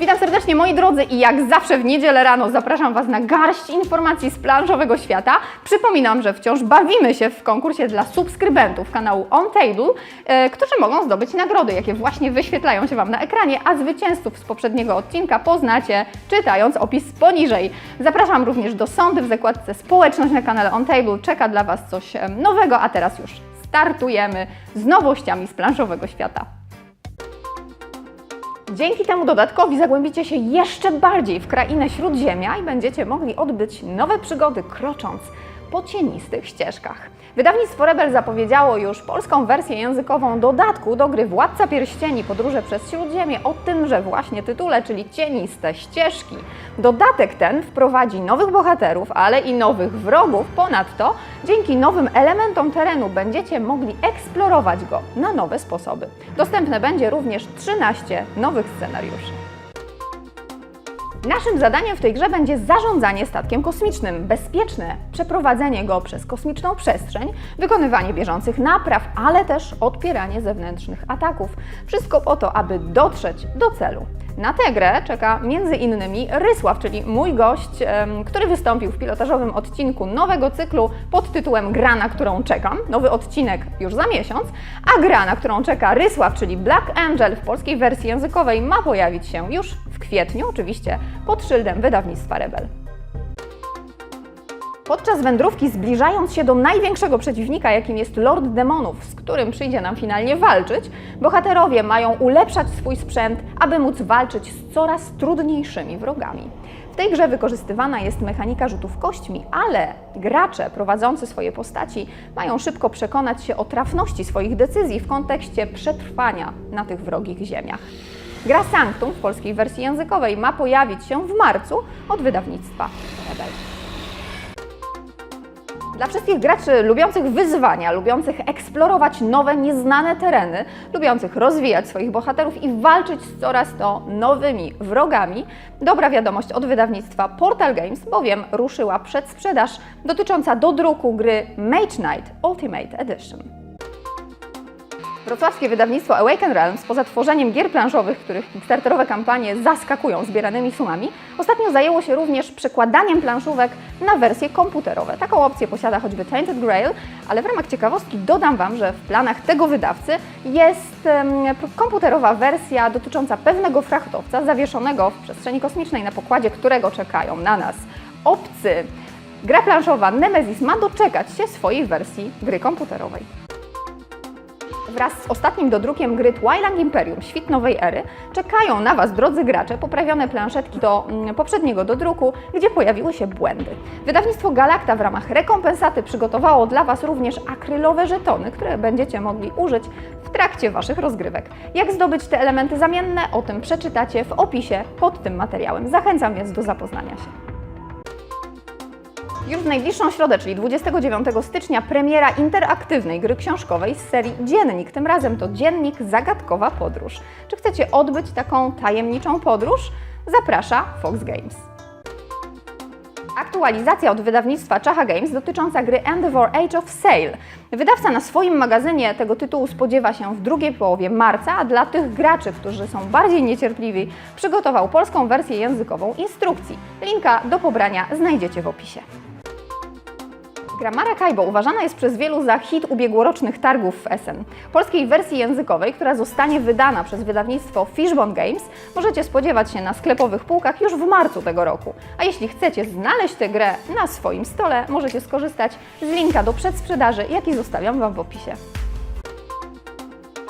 Witam serdecznie moi drodzy i jak zawsze w niedzielę rano zapraszam Was na garść informacji z planszowego świata. Przypominam, że wciąż bawimy się w konkursie dla subskrybentów kanału On Table, e, którzy mogą zdobyć nagrody, jakie właśnie wyświetlają się Wam na ekranie, a zwycięzców z poprzedniego odcinka poznacie czytając opis poniżej. Zapraszam również do sądy w zakładce społeczność na kanale On Table. Czeka dla Was coś nowego, a teraz już startujemy z nowościami z planszowego świata. Dzięki temu dodatkowi zagłębicie się jeszcze bardziej w krainę Śródziemia i będziecie mogli odbyć nowe przygody krocząc po cienistych ścieżkach. Wydawnictwo Rebel zapowiedziało już polską wersję językową dodatku do gry Władca Pierścieni Podróże przez Śródziemie o tymże właśnie tytule, czyli Cieniste Ścieżki. Dodatek ten wprowadzi nowych bohaterów, ale i nowych wrogów. Ponadto dzięki nowym elementom terenu będziecie mogli eksplorować go na nowe sposoby. Dostępne będzie również 13 nowych scenariuszy. Naszym zadaniem w tej grze będzie zarządzanie statkiem kosmicznym, bezpieczne przeprowadzenie go przez kosmiczną przestrzeń, wykonywanie bieżących napraw, ale też odpieranie zewnętrznych ataków. Wszystko po to, aby dotrzeć do celu. Na tę grę czeka innymi Rysław, czyli mój gość, który wystąpił w pilotażowym odcinku nowego cyklu pod tytułem Gra, na którą czekam. Nowy odcinek już za miesiąc, a gra, na którą czeka Rysław, czyli Black Angel w polskiej wersji językowej ma pojawić się już w kwietniu, oczywiście pod szyldem wydawnictwa Rebel. Podczas wędrówki, zbliżając się do największego przeciwnika, jakim jest Lord Demonów, z którym przyjdzie nam finalnie walczyć, bohaterowie mają ulepszać swój sprzęt, aby móc walczyć z coraz trudniejszymi wrogami. W tej grze wykorzystywana jest mechanika rzutów kośćmi, ale gracze prowadzący swoje postaci mają szybko przekonać się o trafności swoich decyzji w kontekście przetrwania na tych wrogich ziemiach. Gra Sanctum w polskiej wersji językowej ma pojawić się w marcu od wydawnictwa Rebel. Dla wszystkich graczy lubiących wyzwania, lubiących eksplorować nowe, nieznane tereny, lubiących rozwijać swoich bohaterów i walczyć z coraz to nowymi wrogami, dobra wiadomość od wydawnictwa Portal Games, bowiem ruszyła przedsprzedaż dotycząca dodruku gry Mage Knight Ultimate Edition. Wrocławskie wydawnictwo Awaken Realms, poza tworzeniem gier planszowych, których kickstarterowe kampanie zaskakują zbieranymi sumami, ostatnio zajęło się również przekładaniem planszówek na wersje komputerowe. Taką opcję posiada choćby Tainted Grail, ale w ramach ciekawostki dodam Wam, że w planach tego wydawcy jest komputerowa wersja dotycząca pewnego frachtowca zawieszonego w przestrzeni kosmicznej, na pokładzie którego czekają na nas obcy. Gra planszowa Nemesis ma doczekać się swojej wersji gry komputerowej. Wraz z ostatnim dodrukiem gry Twilight Imperium, Świt Nowej Ery, czekają na Was, drodzy gracze, poprawione planszetki do mm, poprzedniego dodruku, gdzie pojawiły się błędy. Wydawnictwo Galacta w ramach rekompensaty przygotowało dla Was również akrylowe żetony, które będziecie mogli użyć w trakcie Waszych rozgrywek. Jak zdobyć te elementy zamienne, o tym przeczytacie w opisie pod tym materiałem. Zachęcam więc do zapoznania się. Już w najbliższą środę, czyli 29 stycznia, premiera interaktywnej gry książkowej z serii Dziennik. Tym razem to Dziennik Zagadkowa Podróż. Czy chcecie odbyć taką tajemniczą podróż? Zaprasza Fox Games. Aktualizacja od wydawnictwa Czacha Games dotycząca gry Endeavor Age of Sail. Wydawca na swoim magazynie tego tytułu spodziewa się w drugiej połowie marca, a dla tych graczy, którzy są bardziej niecierpliwi, przygotował polską wersję językową instrukcji. Linka do pobrania znajdziecie w opisie. Gra Maracaibo uważana jest przez wielu za hit ubiegłorocznych targów w Essen. Polskiej wersji językowej, która zostanie wydana przez wydawnictwo Fishbone Games, możecie spodziewać się na sklepowych półkach już w marcu tego roku. A jeśli chcecie znaleźć tę grę na swoim stole, możecie skorzystać z linka do przedsprzedaży, jaki zostawiam Wam w opisie.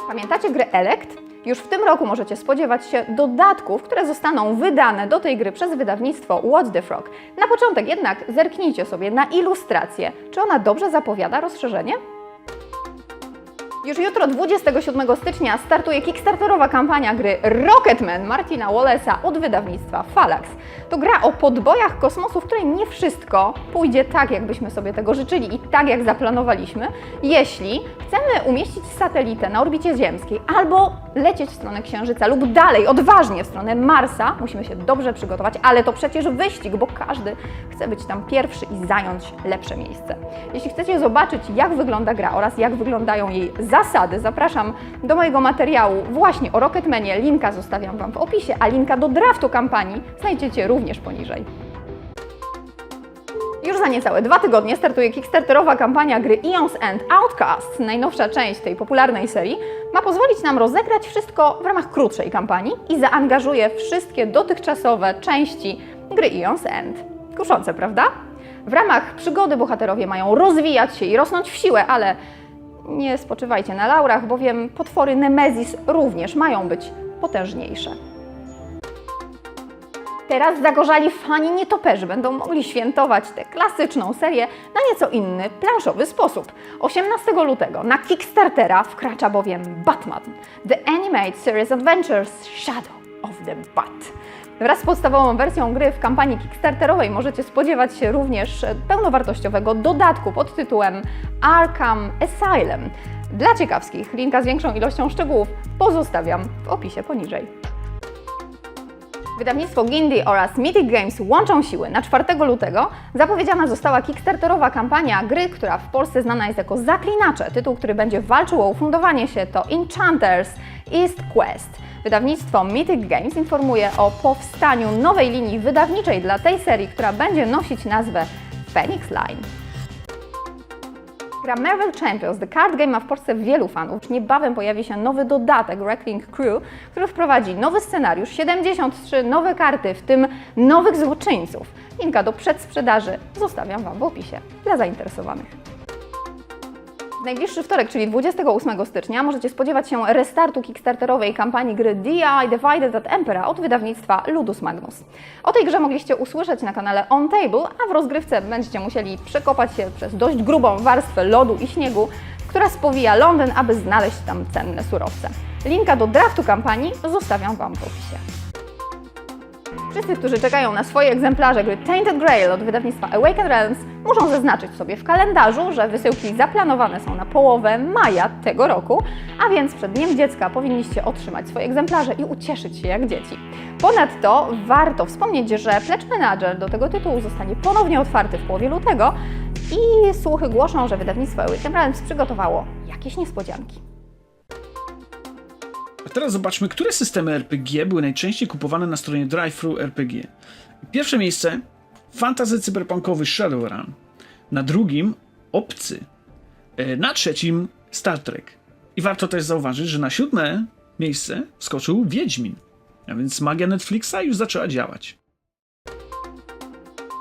Pamiętacie grę Elect? Już w tym roku możecie spodziewać się dodatków, które zostaną wydane do tej gry przez wydawnictwo What the Frog. Na początek jednak zerknijcie sobie na ilustrację. Czy ona dobrze zapowiada rozszerzenie? Już jutro, 27 stycznia, startuje kickstarterowa kampania gry Rocketman Martina Wallace'a od wydawnictwa Falax. To gra o podbojach kosmosu, w której nie wszystko pójdzie tak, jakbyśmy sobie tego życzyli i tak, jak zaplanowaliśmy, jeśli chcemy umieścić satelitę na orbicie ziemskiej albo lecieć w stronę Księżyca lub dalej, odważnie w stronę Marsa, musimy się dobrze przygotować, ale to przecież wyścig, bo każdy chce być tam pierwszy i zająć lepsze miejsce. Jeśli chcecie zobaczyć, jak wygląda gra oraz jak wyglądają jej zasady, zapraszam do mojego materiału właśnie o Rocketmanie. Linka zostawiam Wam w opisie, a linka do draftu kampanii znajdziecie również poniżej. Już za niecałe dwa tygodnie startuje kickstarterowa kampania gry Eons and Outcast. Najnowsza część tej popularnej serii ma pozwolić nam rozegrać wszystko w ramach krótszej kampanii i zaangażuje wszystkie dotychczasowe części gry Eons End. Kuszące, prawda? W ramach przygody bohaterowie mają rozwijać się i rosnąć w siłę, ale nie spoczywajcie na laurach, bowiem potwory Nemezis również mają być potężniejsze. Teraz zagorzali fani nietoperzy będą mogli świętować tę klasyczną serię na nieco inny, planszowy sposób. 18 lutego na Kickstartera wkracza bowiem Batman The Animated Series Adventures Shadow of the Bat. Wraz z podstawową wersją gry w kampanii Kickstarterowej możecie spodziewać się również pełnowartościowego dodatku pod tytułem Arkham Asylum. Dla ciekawskich, linka z większą ilością szczegółów pozostawiam w opisie poniżej. Wydawnictwo Gindie oraz Mythic Games łączą siły. Na 4 lutego zapowiedziana została kickstarterowa kampania gry, która w Polsce znana jest jako Zaklinacze. Tytuł, który będzie walczył o ufundowanie się to Enchanters East Quest. Wydawnictwo Mythic Games informuje o powstaniu nowej linii wydawniczej dla tej serii, która będzie nosić nazwę Phoenix Line. Gra Marvel Champions The Card Game ma w Polsce wielu fanów. Niebawem pojawi się nowy dodatek Wrestling Crew, który wprowadzi nowy scenariusz, 73 nowe karty, w tym nowych złoczyńców. Linka do przedsprzedaży zostawiam Wam w opisie dla zainteresowanych. W najbliższy wtorek, czyli 28 stycznia, możecie spodziewać się restartu kickstarterowej kampanii gry DI Divided at Emperor od wydawnictwa Ludus Magnus. O tej grze mogliście usłyszeć na kanale On Table, a w rozgrywce będziecie musieli przekopać się przez dość grubą warstwę lodu i śniegu, która spowija Londyn, aby znaleźć tam cenne surowce. Linka do draftu kampanii zostawiam Wam w opisie. Wszyscy, którzy czekają na swoje egzemplarze gry Tainted Grail od wydawnictwa Awakened Realms, muszą zaznaczyć sobie w kalendarzu, że wysyłki zaplanowane są na połowę maja tego roku, a więc przed Dniem Dziecka powinniście otrzymać swoje egzemplarze i ucieszyć się jak dzieci. Ponadto warto wspomnieć, że Pledge Manager do tego tytułu zostanie ponownie otwarty w połowie lutego i słuchy głoszą, że wydawnictwo Awakened Realms przygotowało jakieś niespodzianki. Teraz zobaczmy, które systemy RPG były najczęściej kupowane na stronie DriveThru RPG. Pierwsze miejsce fantazy cyberpunkowy Shadowrun. Na drugim Obcy. E, Na trzecim Star Trek. I warto też zauważyć, że na siódme miejsce skoczył Wiedźmin. A więc magia Netflixa już zaczęła działać.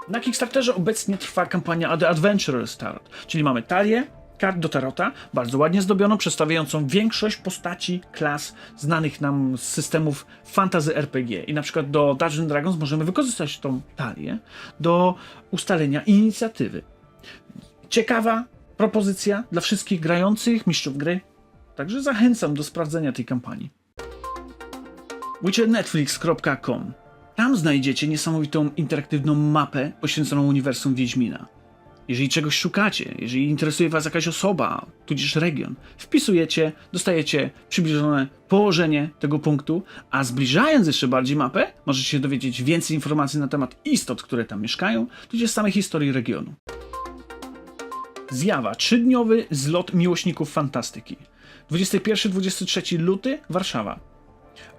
Na Kickstarterze obecnie trwa kampania The Adventurer Start, czyli mamy talię kart do tarota, bardzo ładnie zdobioną, przedstawiającą większość postaci, klas znanych nam z systemów fantasy RPG. I na przykład do Dungeons Dragons możemy wykorzystać tą talię do ustalenia inicjatywy. Ciekawa propozycja dla wszystkich grających, mistrzów gry. Także zachęcam do sprawdzenia tej kampanii. witchernetflix.com Tam znajdziecie niesamowitą interaktywną mapę poświęconą uniwersum Wiedźmina. Jeżeli czegoś szukacie, jeżeli interesuje Was jakaś osoba, tudzież region, wpisujecie, dostajecie przybliżone położenie tego punktu, a zbliżając jeszcze bardziej mapę, możecie się dowiedzieć więcej informacji na temat istot, które tam mieszkają, tudzież samej historii regionu. Zjawa. Trzydniowy zlot miłośników fantastyki. 21-23 luty, Warszawa.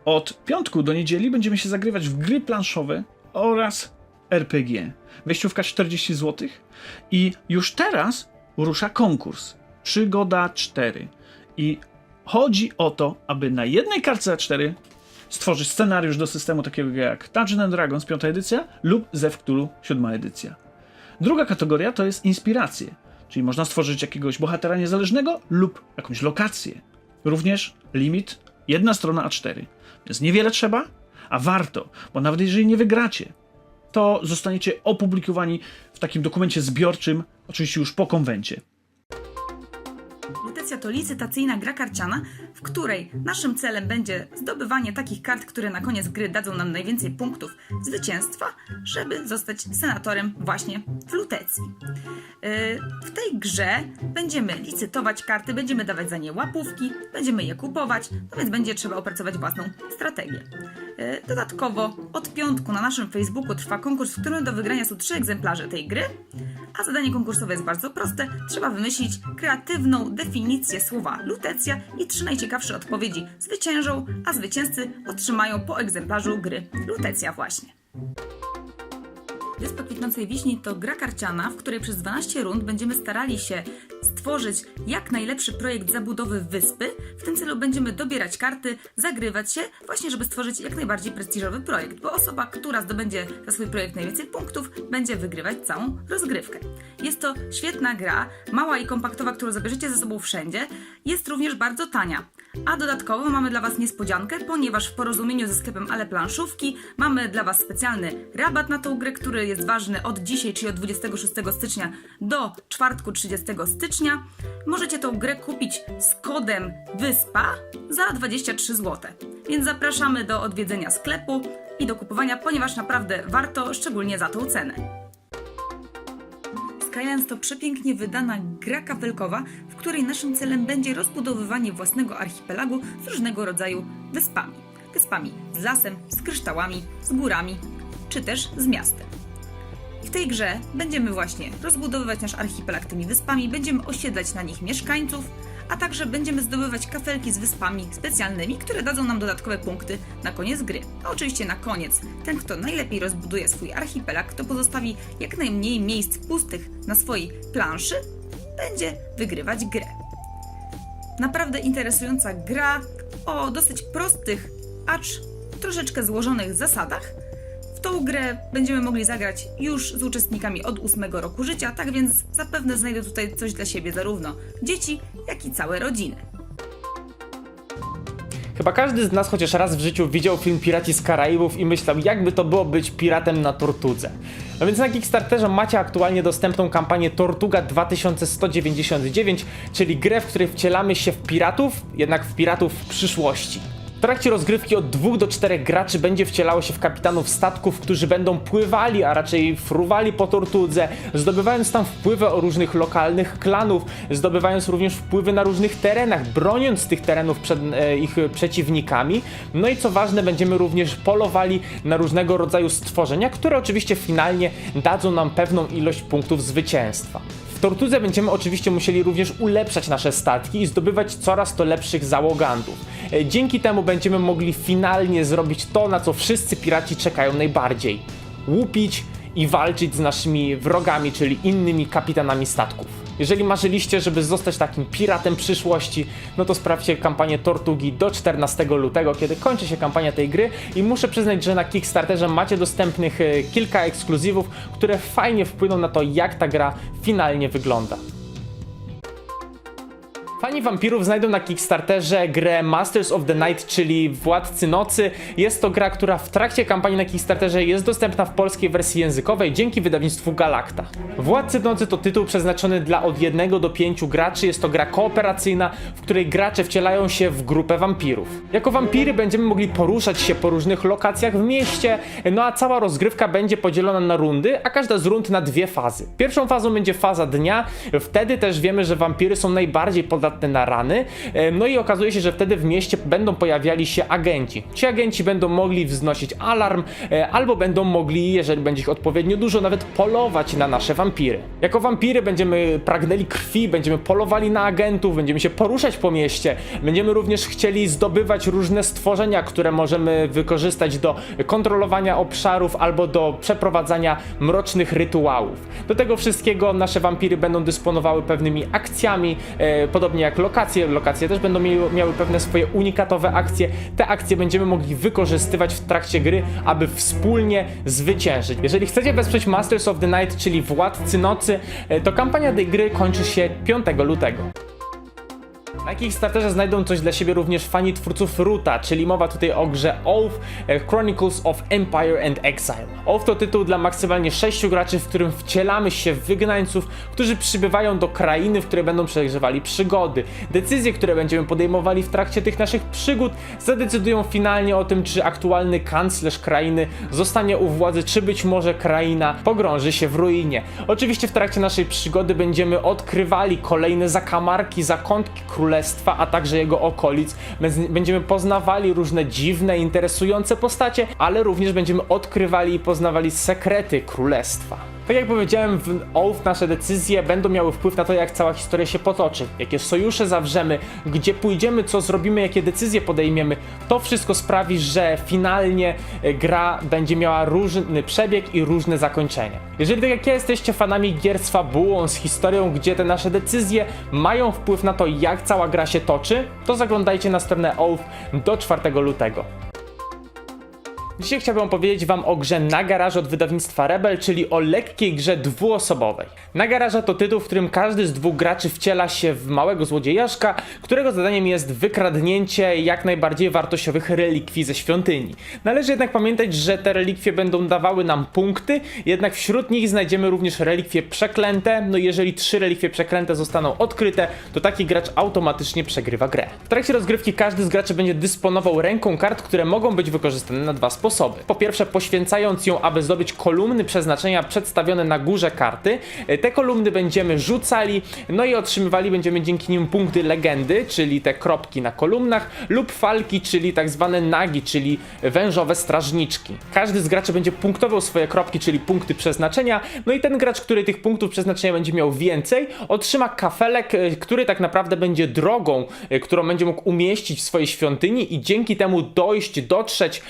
Od piątku do niedzieli będziemy się zagrywać w gry planszowe oraz RPG. Wejściówka 40 zł i już teraz rusza konkurs. Przygoda 4. I chodzi o to, aby na jednej kartce A4 stworzyć scenariusz do systemu takiego jak Dungeons and Dragons 5 edycja lub Zew Cthulhu 7 edycja. Druga kategoria to jest inspiracje, czyli można stworzyć jakiegoś bohatera niezależnego lub jakąś lokację. Również limit jedna strona A4. Więc niewiele trzeba, a warto, bo nawet jeżeli nie wygracie, to zostaniecie opublikowani w takim dokumencie zbiorczym, oczywiście już po konwencie. To licytacyjna gra karciana, w której naszym celem będzie zdobywanie takich kart, które na koniec gry dadzą nam najwięcej punktów zwycięstwa, żeby zostać senatorem właśnie w lutecji. Yy, W tej grze będziemy licytować karty, będziemy dawać za nie łapówki, będziemy je kupować, no więc będzie trzeba opracować własną strategię. Yy, Dodatkowo od piątku na naszym Facebooku trwa konkurs, w którym do wygrania są trzy egzemplarze tej gry, a zadanie konkursowe jest bardzo proste. Trzeba wymyślić kreatywną definicję słowa lutecja i trzy najciekawsze odpowiedzi zwyciężą, a zwycięzcy otrzymają po egzemplarzu gry Lutecja właśnie. Wyspa Kwitnącej Wiśni to gra karciana, w której przez 12 rund będziemy starali się stworzyć jak najlepszy projekt zabudowy wyspy. W tym celu będziemy dobierać karty, zagrywać się, właśnie żeby stworzyć jak najbardziej prestiżowy projekt, bo osoba, która zdobędzie za swój projekt najwięcej punktów, będzie wygrywać całą rozgrywkę. Jest to świetna gra, mała i kompaktowa, którą zabierzecie ze sobą wszędzie. Jest również bardzo tania. A dodatkowo mamy dla Was niespodziankę, ponieważ w porozumieniu ze sklepem Ale Planszówki mamy dla Was specjalny rabat na tą grę, który jest ważny od dzisiaj, czyli od 26 stycznia do czwartku 30 stycznia. Możecie tą grę kupić z kodem WYSPA za 23 zł. Więc zapraszamy do odwiedzenia sklepu i do kupowania, ponieważ naprawdę warto, szczególnie za tą cenę. Skylands to przepięknie wydana gra kapelkowa, w której naszym celem będzie rozbudowywanie własnego archipelagu z różnego rodzaju wyspami. Wyspami z lasem, z kryształami, z górami, czy też z miastem. W tej grze będziemy właśnie rozbudowywać nasz archipelag tymi wyspami, będziemy osiedlać na nich mieszkańców, a także będziemy zdobywać kafelki z wyspami specjalnymi, które dadzą nam dodatkowe punkty na koniec gry. A oczywiście na koniec, ten kto najlepiej rozbuduje swój archipelag, kto pozostawi jak najmniej miejsc pustych na swojej planszy, będzie wygrywać grę. Naprawdę interesująca gra o dosyć prostych, acz troszeczkę złożonych zasadach. Tą grę będziemy mogli zagrać już z uczestnikami od 8 roku życia, tak więc zapewne znajdę tutaj coś dla siebie zarówno dzieci, jak i całe rodziny. Chyba każdy z nas chociaż raz w życiu widział film Piraci z Karaibów i myślał, jakby to było być piratem na tortudze. No więc na Kickstarterze macie aktualnie dostępną kampanię Tortuga 2199, czyli grę, w której wcielamy się w piratów, jednak w piratów w przyszłości. W trakcie rozgrywki od 2 do 4 graczy będzie wcielało się w kapitanów statków, którzy będą pływali, a raczej fruwali po tortudze, zdobywając tam wpływy o różnych lokalnych klanów, zdobywając również wpływy na różnych terenach, broniąc tych terenów przed e, ich przeciwnikami. No i co ważne, będziemy również polowali na różnego rodzaju stworzenia, które oczywiście finalnie dadzą nam pewną ilość punktów zwycięstwa. W Tortudze będziemy oczywiście musieli również ulepszać nasze statki i zdobywać coraz to lepszych załogantów. E, Dzięki temu będziemy mogli finalnie zrobić to, na co wszyscy piraci czekają najbardziej. Łupić i walczyć z naszymi wrogami, czyli innymi kapitanami statków. Jeżeli marzyliście, żeby zostać takim piratem przyszłości, no to sprawdźcie kampanię Tortugi do 14 lutego, kiedy kończy się kampania tej gry i muszę przyznać, że na Kickstarterze macie dostępnych e, kilka ekskluzywów, które fajnie wpłyną na to, jak ta gra finalnie wygląda. Fani wampirów znajdą na Kickstarterze grę Masters of the Night, czyli Władcy Nocy. Jest to gra, która w trakcie kampanii na Kickstarterze jest dostępna w polskiej wersji językowej dzięki wydawnictwu Galacta. Władcy Nocy to tytuł przeznaczony dla od 1 do 5 graczy. Jest to gra kooperacyjna, w której gracze wcielają się w grupę wampirów. Jako wampiry będziemy mogli poruszać się po różnych lokacjach w mieście, no a cała rozgrywka będzie podzielona na rundy, a każda z rund na dwie fazy. Pierwszą fazą będzie faza dnia, wtedy też wiemy, że wampiry są najbardziej podatne na rany, e, no i okazuje się, że wtedy w mieście będą pojawiali się agenci. Ci agenci będą mogli wznosić alarm, e, albo będą mogli, jeżeli będzie ich odpowiednio dużo, nawet polować na nasze wampiry. Jako wampiry będziemy pragnęli krwi, będziemy polowali na agentów, będziemy się poruszać po mieście, będziemy również chcieli zdobywać różne stworzenia, które możemy wykorzystać do kontrolowania obszarów albo do przeprowadzania mrocznych rytuałów. Do tego wszystkiego nasze wampiry będą dysponowały pewnymi akcjami, e, podobnie jak lokacje. Lokacje też będą miały, miały pewne swoje unikatowe akcje. Te akcje będziemy mogli wykorzystywać w trakcie gry, aby wspólnie zwyciężyć. Jeżeli chcecie wesprzeć Masters of the Night, czyli Władcy Nocy, e, to kampania tej gry kończy się 5 lutego. Na Kickstarterze znajdą coś dla siebie również fani twórców Ruta, czyli mowa tutaj o grze Oath e, Chronicles of Empire and Exile. Oath to tytuł dla maksymalnie 6 graczy, w którym wcielamy się w wygnańców, którzy przybywają do krainy, w której będą przeżywali przygody. Decyzje, które będziemy podejmowali w trakcie tych naszych przygód, zadecydują finalnie o tym, czy aktualny kanclerz krainy zostanie u władzy, czy być może kraina pogrąży się w ruinie. Oczywiście w trakcie naszej przygody będziemy odkrywali kolejne zakamarki, zakątki królestwa, a także jego okolic. Będziemy poznawali różne dziwne, interesujące postacie, ale również będziemy odkrywali i poznawali sekrety królestwa. Tak jak powiedziałem, w OUF nasze decyzje będą miały wpływ na to, jak cała historia się potoczy, jakie sojusze zawrzemy, gdzie pójdziemy, co zrobimy, jakie decyzje podejmiemy. To wszystko sprawi, że finalnie e, gra będzie miała różny przebieg i różne zakończenie. Jeżeli tak jak ja jesteście fanami gier z fabułą, z historią, gdzie te nasze decyzje mają wpływ na to, jak cała gra się toczy, to zaglądajcie na stronę OUF do 4 lutego. Dzisiaj chciałbym opowiedzieć Wam o grze Na garażu od wydawnictwa Rebel, czyli o lekkiej grze dwuosobowej. Na garaża to tytuł, w którym każdy z dwóch graczy wciela się w małego złodziejaszka, którego zadaniem jest wykradnięcie jak najbardziej wartościowych relikwii ze świątyni. Należy jednak pamiętać, że te relikwie będą dawały nam punkty, jednak wśród nich znajdziemy również relikwie przeklęte. No i jeżeli trzy relikwie przeklęte zostaną odkryte, to taki gracz automatycznie przegrywa grę. W trakcie rozgrywki każdy z graczy będzie dysponował ręką kart, które mogą być wykorzystane na dwa sposoby. Po pierwsze, poświęcając ją, aby zdobyć kolumny przeznaczenia przedstawione na górze karty. E, Te kolumny będziemy rzucali, no i otrzymywali będziemy dzięki nim punkty legendy, czyli te kropki na kolumnach, lub falki, czyli tak zwane nagi, czyli wężowe strażniczki. Każdy z graczy będzie punktował swoje kropki, czyli punkty przeznaczenia, no i ten gracz, który tych punktów przeznaczenia będzie miał więcej, otrzyma kafelek, e, który tak naprawdę będzie drogą, e, którą będzie mógł umieścić w swojej świątyni i dzięki temu dojść, dotrzeć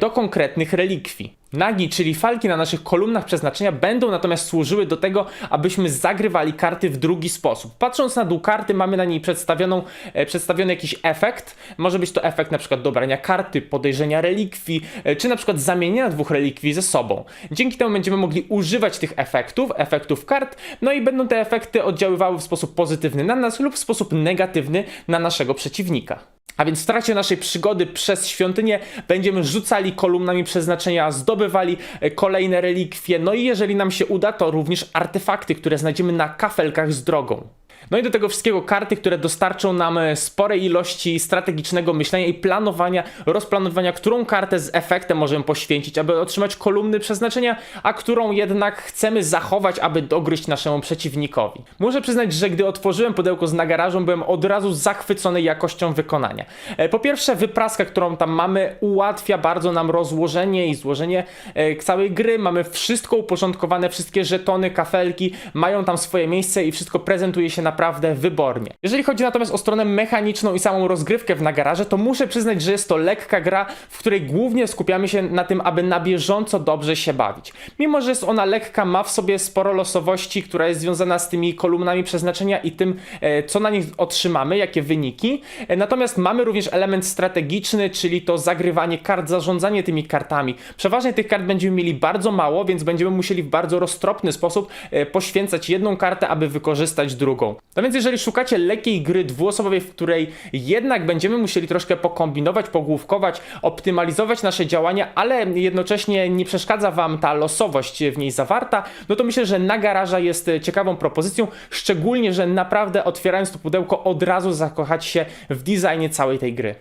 do konkretnych relikwii. Nagi, czyli falki na naszych kolumnach przeznaczenia, będą natomiast służyły do tego, abyśmy zagrywali karty w drugi sposób. Patrząc na dół karty, mamy na niej przedstawioną, e, przedstawiony jakiś efekt. Może być to efekt na przykład dobrania karty, podejrzenia relikwii, e, czy na przykład zamienienia dwóch relikwii ze sobą. Dzięki temu będziemy mogli używać tych efektów, efektów kart, no i będą te efekty oddziaływały w sposób pozytywny na nas lub w sposób negatywny na naszego przeciwnika. A więc w trakcie naszej przygody przez świątynię będziemy rzucali kolumnami przeznaczenia, zdobywali e, kolejne relikwie, no i jeżeli nam się uda, to również artefakty, które znajdziemy na kafelkach z drogą. No i do tego wszystkiego karty, które dostarczą nam e, sporej ilości strategicznego myślenia i planowania, rozplanowania, którą kartę z efektem możemy poświęcić, aby otrzymać kolumny przeznaczenia, a którą jednak chcemy zachować, aby dogryźć naszemu przeciwnikowi. Muszę przyznać, że gdy otworzyłem pudełko z nagarażą, byłem od razu zachwycony jakością wykonania. E, Po pierwsze, wypraska, którą tam mamy, ułatwia bardzo nam rozłożenie i złożenie e, całej gry. Mamy wszystko uporządkowane, wszystkie żetony, kafelki mają tam swoje miejsce i wszystko prezentuje się naprawdę wybornie. Jeżeli chodzi natomiast o stronę mechaniczną i samą rozgrywkę w nagaraże, to muszę przyznać, że jest to lekka gra, w której głównie skupiamy się na tym, aby na bieżąco dobrze się bawić. Mimo, że jest ona lekka, ma w sobie sporo losowości, która jest związana z tymi kolumnami przeznaczenia i tym, e, co na nich otrzymamy, jakie wyniki. E, Natomiast mamy również element strategiczny, czyli to zagrywanie kart, zarządzanie tymi kartami. Przeważnie tych kart będziemy mieli bardzo mało, więc będziemy musieli w bardzo roztropny sposób e, poświęcać jedną kartę, aby wykorzystać drugą. No więc jeżeli szukacie lekkiej gry dwuosobowej, w której jednak będziemy musieli troszkę pokombinować, pogłówkować, optymalizować nasze działania, ale jednocześnie nie przeszkadza Wam ta losowość w niej zawarta, no to myślę, że na garaża jest ciekawą propozycją, szczególnie, że naprawdę otwierając to pudełko od razu zakochać się w designie całej tej gry.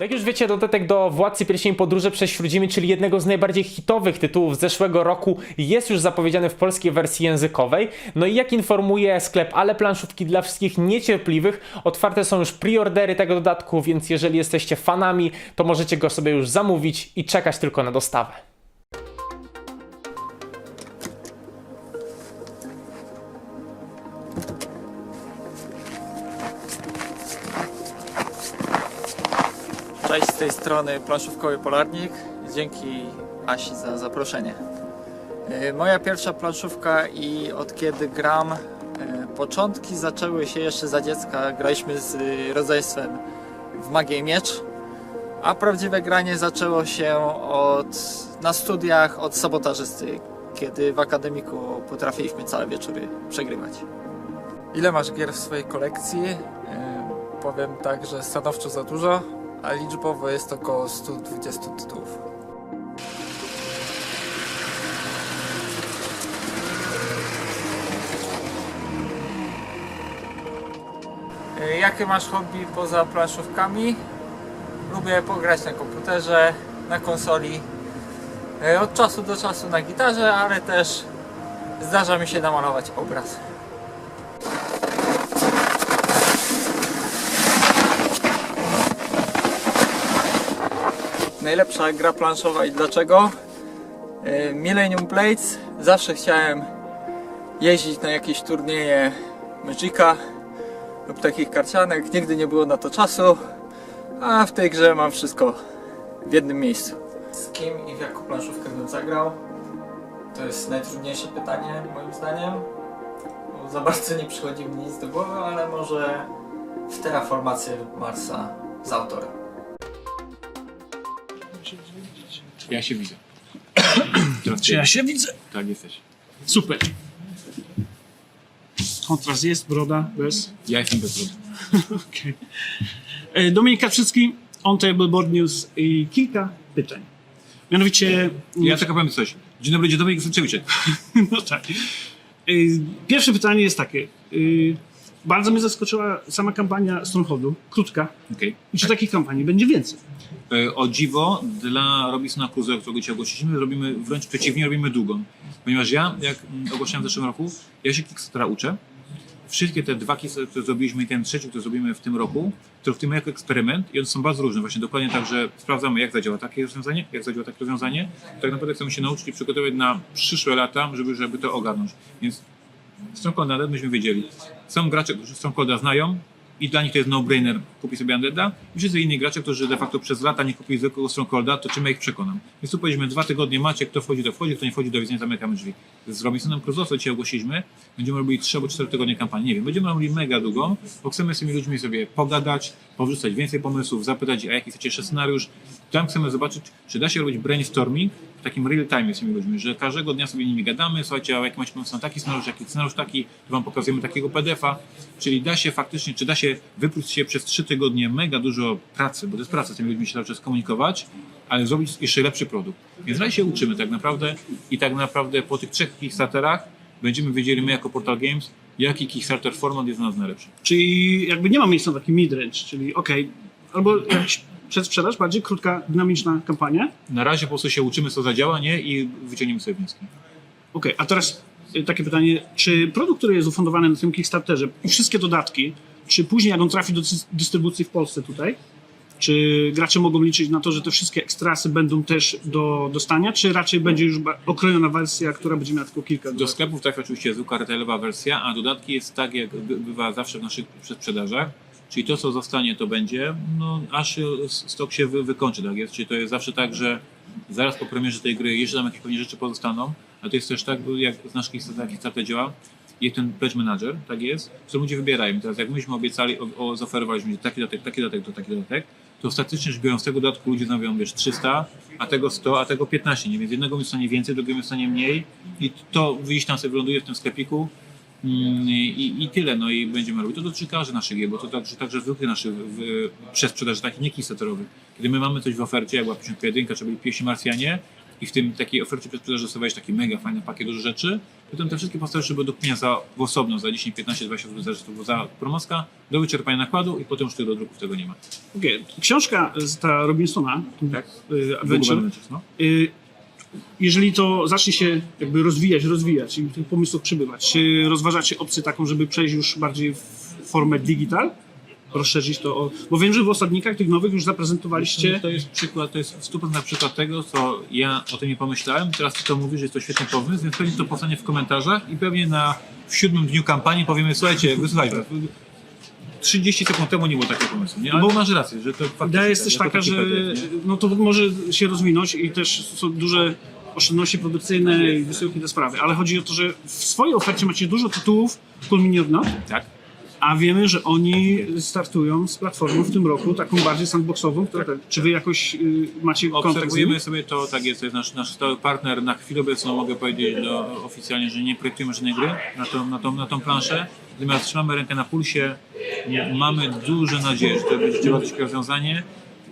Jak już wiecie, dodatek do Władcy Pierścieni Podróże przez Śródziemie, czyli jednego z najbardziej hitowych tytułów zeszłego roku, jest już zapowiedziany w polskiej wersji językowej. No i jak informuje sklep Ale Planszówki dla wszystkich niecierpliwych, otwarte są już preordery tego dodatku, więc jeżeli jesteście fanami, to możecie go sobie już zamówić i czekać tylko na dostawę. Cześć, z tej strony planszówkowy Polarnik. Dzięki Asi za zaproszenie. E, Moja pierwsza planszówka i od kiedy gram, e, początki zaczęły się jeszcze za dziecka. Graliśmy z e, rodzeństwem w Magię i Miecz, a prawdziwe granie zaczęło się od, na studiach od sabotażysty, kiedy w akademiku potrafiliśmy całe wieczory przegrywać. Ile masz gier w swojej kolekcji? Powiem tak, że stanowczo za dużo, a liczbowo jest około 120 tytułów. E, Jakie masz hobby poza planszówkami? Lubię pograć na komputerze, na konsoli, e, od czasu do czasu na gitarze, ale też zdarza mi się namalować obraz. Najlepsza gra planszowa i dlaczego? E, Millennium Blades. Zawsze chciałem jeździć na jakieś turnieje Magica lub takich karcianek. Nigdy nie było na to czasu, a w tej grze mam wszystko w jednym miejscu. Z kim i w jaką planszówkę bym zagrał? To jest najtrudniejsze pytanie moim zdaniem. Bo za bardzo nie przychodzi mi nic do głowy, ale może w terraformację Marsa z autorem. Ja się widzę. Teraz Czy ja się widzę? Tak jesteś. Super. Kontrast jest, broda, bez. Ja jestem bez rodu. Okej. E, Dominik Kaczycki, On Table Board News i kilka pytań. Mianowicie... Ja tylko powiem coś. Dzień dobry, dzień dobry, Krzyczywicze. No tak. Y, Pierwsze pytanie jest takie. Y, Bardzo mnie zaskoczyła sama kampania Strongholdu, krótka. Okej. I czy takich kampanii będzie więcej? E, O dziwo, dla Robinsona Crusoe, którego dzisiaj ogłosiliśmy, robimy wręcz przeciwnie, robimy długą. Ponieważ ja, jak mm, ogłaszałem w zeszłym roku, ja się Kickstartera uczę. Wszystkie te dwa Kickstartery, które zrobiliśmy i ten trzeci, który zrobimy w tym roku, to w tym jako eksperyment i one są bardzo różne. Właśnie dokładnie tak, że sprawdzamy, jak zadziała takie rozwiązanie, jak zadziała takie rozwiązanie. Tak naprawdę chcemy się nauczyć i przygotować na przyszłe lata, żeby, żeby to ogarnąć. Więc Strongholda Undead myśmy wiedzieli. Są gracze, którzy Strongholda znają i dla nich to jest no-brainer kupić sobie Undeada. I wszyscy inni gracze, którzy de facto przez lata nie kupili zwykłego Strongholda, to czym ja ich przekonam? Więc tu powiedzieliśmy dwa tygodnie macie, kto wchodzi, to wchodzi, kto nie wchodzi, do widzenia zamykamy drzwi. Z Robinsonem Crusoe, co dzisiaj ogłosiliśmy, będziemy robili trzy albo cztery tygodnie kampanii, nie wiem, będziemy robili mega długą, bo chcemy z tymi ludźmi sobie pogadać, powrzucać więcej pomysłów, zapytać, a jaki chcecie jeszcze scenariusz. Tam chcemy zobaczyć, czy da się robić brainstorming w takim real time z tymi ludźmi, że każdego dnia sobie nimi gadamy, słuchajcie, a jaki macie pomysł na taki scenariusz, jaki scenariusz taki, to wam pokazujemy takiego PDF-a, czyli da się faktycznie, czy da się wypróć się przez trzy tygodnie mega dużo pracy, bo to jest praca z tymi ludźmi się cały czas komunikować, ale zrobić jeszcze lepszy produkt. Więc dalej się uczymy tak naprawdę i tak naprawdę po tych trzech Kickstarterach będziemy wiedzieli my jako Portal Games, jaki Kickstarter format jest dla nas najlepszy. Czyli jakby nie ma miejsca na taki midrange, czyli okej, albo jakiś przedsprzedaż, bardziej krótka, dynamiczna kampania. Na razie po prostu się uczymy, co zadziała, nie? I wyciągniemy sobie wnioski. Okej, a teraz y, takie pytanie, czy produkt, który jest ufundowany na tym Kickstarterze i wszystkie dodatki, czy później jak on trafi do dys- dystrybucji w Polsce tutaj, czy gracze mogą liczyć na to, że te wszystkie ekstrasy będą też do dostania, czy raczej będzie już okrojona wersja, która będzie miała tylko kilka Do dodatków? sklepów trafia oczywiście zwykła retailowa wersja, a dodatki jest tak, jak by- bywa zawsze w naszych przedsprzedażach. Czyli to, co zostanie, to będzie, no, aż e, stok się wy, wykończy, tak jest? Czyli to jest zawsze tak, że zaraz po premierze tej gry jeszcze tam jakieś pewnie rzeczy pozostaną, ale to jest też tak, jak z naszych Kickstarter, Kickstarter działa, jest ten pledge manager, tak jest, co ludzie wybierają. I teraz jak myśmy obiecali, o, o, zaoferowaliśmy taki dodatek, taki dodatek, to taki dodatek, to statycznie rzecz biorąc z tego dodatku ludzie zamawiają, wiesz, 300, a tego 100, a tego 15, nie? Więc jednego w stanie więcej, drugiego w stanie mniej i to wyjść tam sobie wyląduje w tym sklepiku i, i tyle, no i będziemy robić. To dotyczy każdy naszych gier, bo to także, także zwykłych naszych w, przesprzedaży, takich nie kickstarterowych. Kiedy my mamy coś w ofercie, jak była 51, czy byli pierwsi Marsjanie i w tym takiej ofercie przesprzedaży dostawałeś taki mega fajny pakiet dużo rzeczy, potem te wszystkie powstały do kupienia za w osobno, za 10, 15, 20 zł, to było za promoska, do wyczerpania nakładu i potem już tych do druków tego nie ma. Okej, książka z ta Robinsona, Tak? y, Adventure, Adventures, no. Jeżeli to zacznie się jakby rozwijać, rozwijać i tych pomysłów przybywać, czy rozważacie opcję taką, żeby przejść już bardziej w formę digital? Rozszerzyć to o... Bo wiem, że w osadnikach tych nowych już zaprezentowaliście... To jest przykład, to jest 100% przykład tego, co ja o tym nie pomyślałem. Teraz ty to mówisz, że jest to świetny pomysł, więc pewnie to powstanie w komentarzach i pewnie na w siódmym dniu kampanii powiemy, słuchajcie, wysłuchajcie, 30 sekund temu nie było takiego pomysłu, nie? Ale Bo- masz rację, że to faktycznie Idea jest tak, też jako taka, taki że nie? no to może się rozwinąć i też są duże oszczędności produkcyjne i wysyłki te sprawy, ale chodzi o to, że w swojej ofercie macie dużo tytułów Cool Mini od Not, Tak? a wiemy, że oni startują z platformą w tym roku, taką bardziej sandboxową. Która, Czy wy jakoś y, macie kontakt z nimi? Obserwujemy sobie to, tak jest, to jest nasz, nasz stały partner. Na chwilę obecną mogę powiedzieć no, oficjalnie, że nie projektujemy żadnej gry na tą, na tą, na tą planszę. Natomiast trzymamy rękę na pulsie. Mamy duże nadzieję, że to będzie takie rozwiązanie.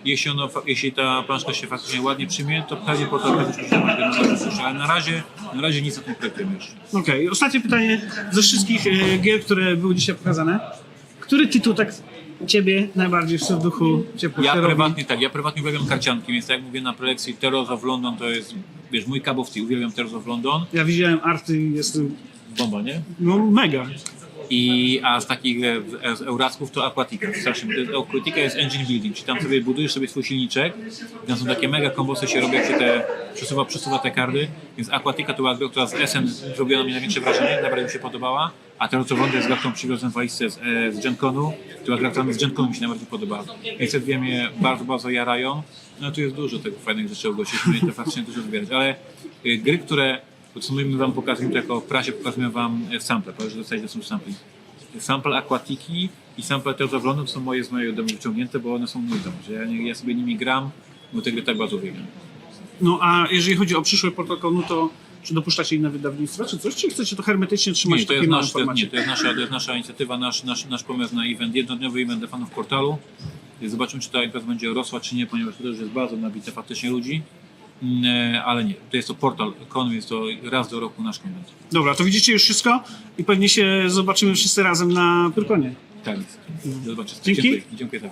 Jeśli, ono, jeśli ta planszka się faktycznie ładnie przyjmie, to pewnie po to będzie Ale na razie, na razie nic o tym projektujemy jeszcze. Okej, ostatnie pytanie ze wszystkich e, gier, które były dzisiaj pokazane. Który tytuł tak ciebie najbardziej w serduchu ciepło Ja prywatnie tak, ja prywatnie uwielbiam karcianki, więc tak jak mówię na prelekcji Terrors of London to jest, wiesz, mój cup of tea, uwielbiam Terrors of London. Ja widziałem arty i jestem Bomba, nie? no mega. I, a z takich e, z Eurasków to Aquatica. Strasznie. Aquatica jest engine building, czyli tam sobie budujesz sobie swój silniczek. Tam są takie mega kombosy się robi, jak się te przesuwa, przesuwa te kardy. Więc Aquatica to była gra, która z SN zrobiła mnie największe wrażenie, naprawdę mi się podobała. A teraz co wątpię jest gra, którą przywiozłem w walizce z, z GenConu. Była gra, która mi z GenConu mi się najbardziej podobała. Więc te dwie mnie bardzo, bardzo jarają. No tu jest dużo tego fajnych rzeczy ogłosiliśmy, to faktycznie dużo zbierać. Ale e, gry, które podsumujmy wam, pokazujemy to jako w prasie, pokazujemy wam e, sample, że dostajecie to są sampli. Sample Aquatiki i sample London są moje z mojego domu wyciągnięte, bo one są mój dom, ja, ja sobie nimi gram, bo te gry tak bardzo uwielbiam. No a jeżeli chodzi o przyszłe protokony, to czy dopuszczacie inne wydawnictwa, czy coś, czy chcecie to hermetycznie trzymać Nie, w to takim jest, małym nasz, to, jest, formacie? nie, to, jest nasza, to jest nasza inicjatywa, nasz, nasz, nasz pomysł na event, jednodniowy event dla fanów portalu. Zobaczymy, czy ta impreza będzie rosła, czy nie, ponieważ to już jest bardzo nabite faktycznie ludzi. Mm, e, Ale nie, to jest to portal con, jest to raz do roku nasz konwent. Dobra, to widzicie już wszystko i pewnie się zobaczymy wszyscy razem na Pyrkonie. Tak. Do zobaczenia. Dzięki. Dziękuję, dziękuję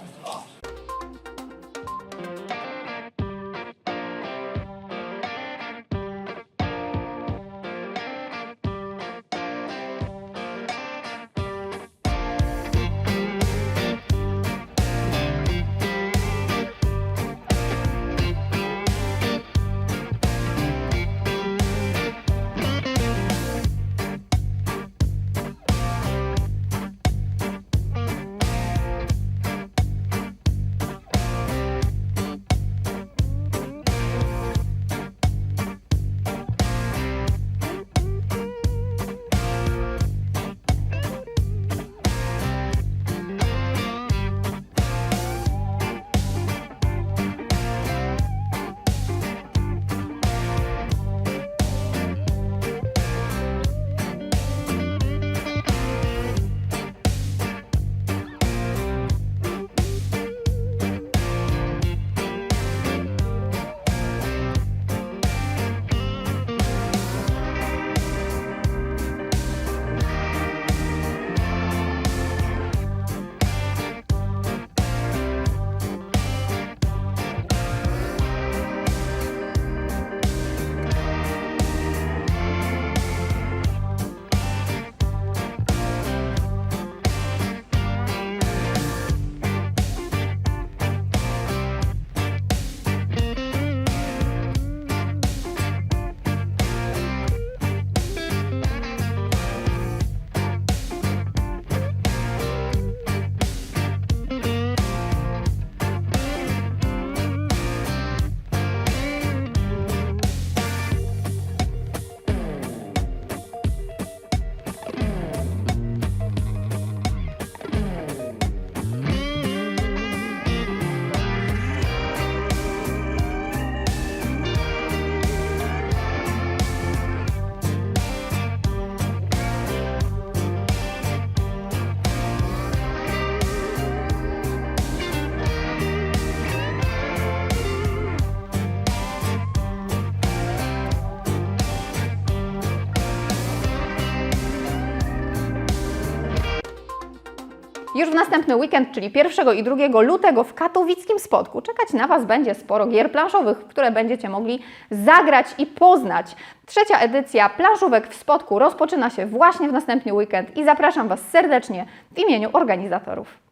Już w następny weekend, czyli 1 i 2 lutego w katowickim spotku czekać na Was będzie sporo gier planszowych, które będziecie mogli zagrać i poznać. Trzecia edycja planszówek w spotku rozpoczyna się właśnie w następny weekend i zapraszam Was serdecznie w imieniu organizatorów.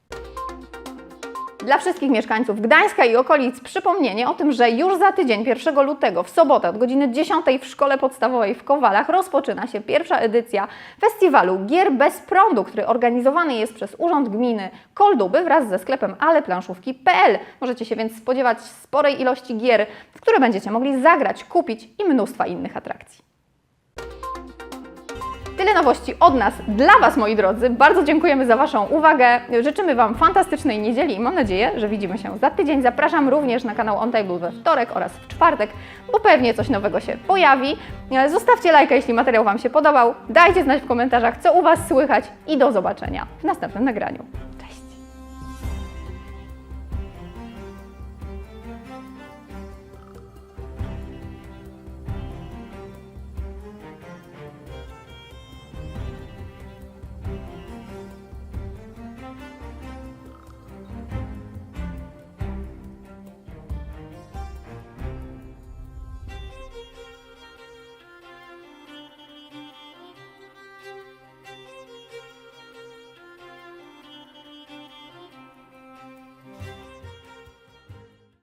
Dla wszystkich mieszkańców Gdańska i okolic przypomnienie o tym, że już za tydzień, 1 lutego, w sobotę od godziny 10 w Szkole Podstawowej w Kowalach rozpoczyna się pierwsza edycja festiwalu Gier bez prądu, który organizowany jest przez Urząd Gminy Kolduby wraz ze sklepem aleplanszówki.pl. Możecie się więc spodziewać sporej ilości gier, w które będziecie mogli zagrać, kupić i mnóstwa innych atrakcji. Tyle nowości od nas dla Was, moi drodzy. Bardzo dziękujemy za Waszą uwagę. Życzymy Wam fantastycznej niedzieli i mam nadzieję, że widzimy się za tydzień. Zapraszam również na kanał On Table we wtorek oraz w czwartek, bo pewnie coś nowego się pojawi. Zostawcie lajka, jeśli materiał Wam się podobał. Dajcie znać w komentarzach, co u Was słychać i do zobaczenia w następnym nagraniu.